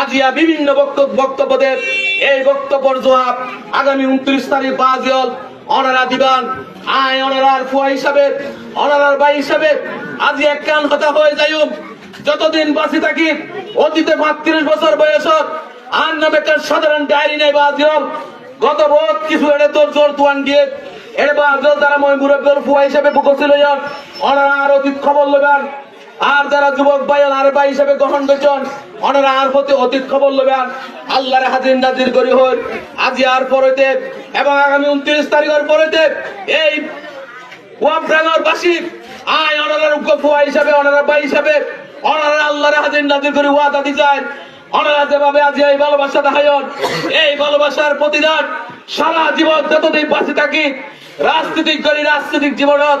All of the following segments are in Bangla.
আজিয়া বিভিন্ন বক্তব্য বক্তব্য এই বক্তব্যের জবাব আগামী উনত্রিশ তারিখ বাজিয়ল অনারা দিবান। আয় অনারার ফুয়া হিসাবে, অনারার বাই হিসাবে আজি এক কান কথা হয়ে যাইম যতদিন বাঁচি থাকি, অতীতে মাত্রিশ বছর বয়সত আর নামে একটা সাধারণ ডায়েরি নেই বাজিয়ল গত বহুত কিছু এড়ে তোর জোর তুয়ান গিয়ে এর বাজিয়ল তারা মই মুরব্বীর ফুয়া হিসাবে বুকছিল অনারা আর অতীত খবর লবেন আর যারা যুবক ভাই আর ভাই হিসেবে গ্রহণ করছেন, অনারা আর প্রতি অতীত খবর লবেন আল্লাহর হাজির নাজির করি হল আজি আর পরেতে, এবং আগামী উনত্রিশ তারিখের পরেতে, এই ওয়ামডাঙ্গার বাসী, আয় ওনারা ফুয়া হিসাবে, অনারা ভাই হিসাবে ওনারা আল্লাহর হাজির নাজির করি ওয়াদা দি যায় অনারা যেভাবে আজ এই ভালোবাসা দেখায়ন এই ভালোবাসার প্রতিদান সারা জীবন যতদিন বাঁচে থাকি রাজনীতিক করি, রাজনৈতিক জীবনত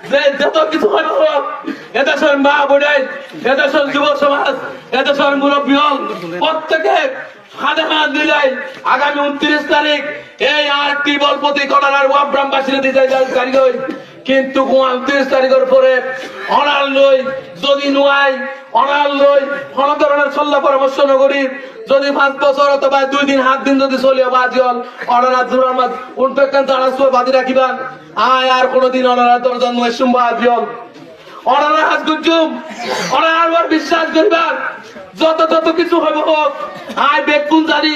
আগামী কিন্তু উনত্রিশ তারিখের পরে অনার লই, যদি নুয়াই, অনাল লই কোনো ধরনের সল্লা পরামর্শ নগরী যদি পাঁচ বছর অথবা দুই দিন হাত দিন যদি চলিও বাজিল অনারা উনপেক্ষান তারা বাদি রাখিবান। আয়, আর কোনোদিন অনারা তোর জন্ম এসুম বাজিল অনারা হাত গুজুম অনারা আর বিশ্বাস করিবার। যত যত কিছু হবে হোক, আয় বেকুন জানি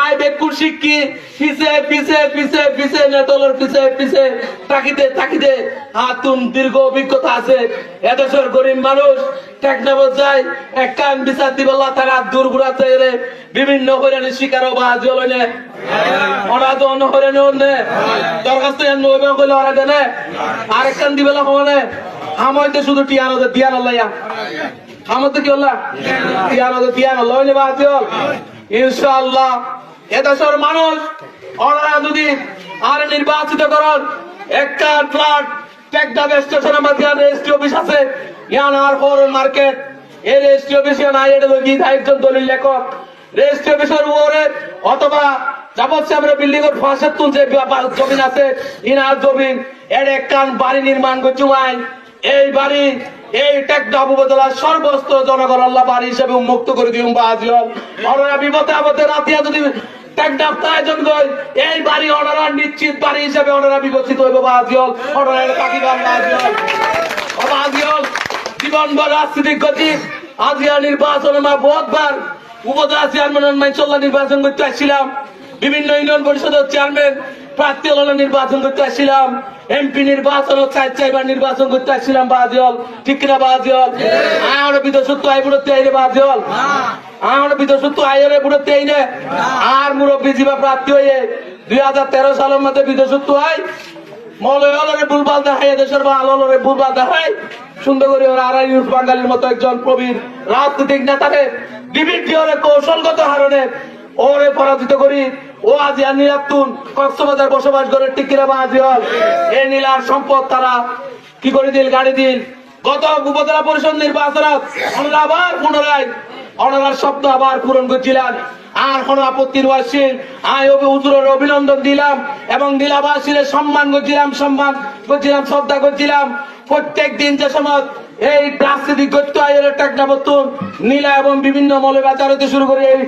আয় বেকুন শিক্ষি পিছে পিছে পিছে পিছে, নেতলের পিছে পিছে। তাকিতে তাকিতে হাতুন দীর্ঘ অভিজ্ঞতা আছে। এদেশের গরিব মানুষ টেকনাবত যায়, এক কান বিচার দিবল্লা তারা দূর ঘুরাতে এলে বিভিন্ন বা ওরা তো অন্য হইরানি অন্যে দরখাস্ত নইবে কইলে ওরা দেনে আরেক কান দিবেলা হনে আমাইতে শুধু টিয়ানো দিয়ানো আমার তো কি হল্লা তিয়ানো তো তিয়ানো লইলে বাতিল ইনশাআল্লাহ এদেশের মানুষ, ওনারা যদি আর নির্বাচিত করেন একটা ফ্ল্যাট টেকডাব স্টেশনের মধ্যে রেজিস্ট্রি অফিস আছে, ইয়ান আর ফরেন মার্কেট এই রেজিস্ট্রি অফিস নাই, এটা লোক একজন দলিল লেখক রেজিস্ট্রি অফিসের উপরে অথবা যাবত সাহেবের বিল্ডিং এর ফাঁসের যে জমিন আছে, ইনার জমিন, এর একখান বাড়ি নির্মাণ করছে এই বাড়ি এই টেকটা উপজেলার সর্বস্ত জনগণ আল্লাহ হিসেবে উন্মুক্ত করে দিউম বা অনারা বিপদে আপদে রাতিয়া যদি এই অনারা নিশ্চিত বাড়ি অনারা বিকশিত হইব বা আজিল অনারা কাকিবান বা আজিল বাবা আজিল জীবন ভর রাজনীতিক গতি বহুতবার চেয়ারম্যান নির্বাচন করতে বিভিন্ন ইউনিয়ন পরিষদের চেয়ারম্যান প্রার্থী হলো নির্বাচন করতে আসছিলাম। এমপি নির্বাচন চার নির্বাচন করতে আসছিলাম বাজিল ঠিক কিনা বাজিল আমার বিদেশত্ব আই বুড়তে আইরে বাজিল আমার বিদেশত্ব আইরে বুড়তে আইনে আর মুরব্বী জীবা প্রার্থী হয়ে দুই হাজার তেরো সালের মধ্যে বিদেশত্ব আই মলয়লরে বুলবাল দেখাই দেশের বা আলোলরে বুলবাল দেখাই সুন্দর করে ওরা আড়াই ইউজ বাঙালির মতো একজন প্রবীণ রাজনৈতিক নেতারে বিভিন্ন কৌশলগত হারণে। ওরে পরাজিত করি। ও আজি আর নিরাতুন কক্সবাজার বসবাস করে টিকিরা বা আজিয়াল এই নীলার সম্পদ তারা কি করে দিল? গাড়ি দিল। গত উপজেলা পরিষদ নির্বাচন আমরা আবার পুনরায় অনার শব্দ আবার পূরণ করছিলেন। আর কোন আপত্তি আসছিল আয় অভি হুজুরের অভিনন্দন দিলাম এবং নীলাবাসীর সম্মান করছিলাম সম্মান করছিলাম, শ্রদ্ধা করছিলাম। প্রত্যেক দিন যে সময় এই রাজনীতি করতে হয় এর টাকা বর্তন নীলা এবং বিভিন্ন মলে বাজার হতে শুরু করে এই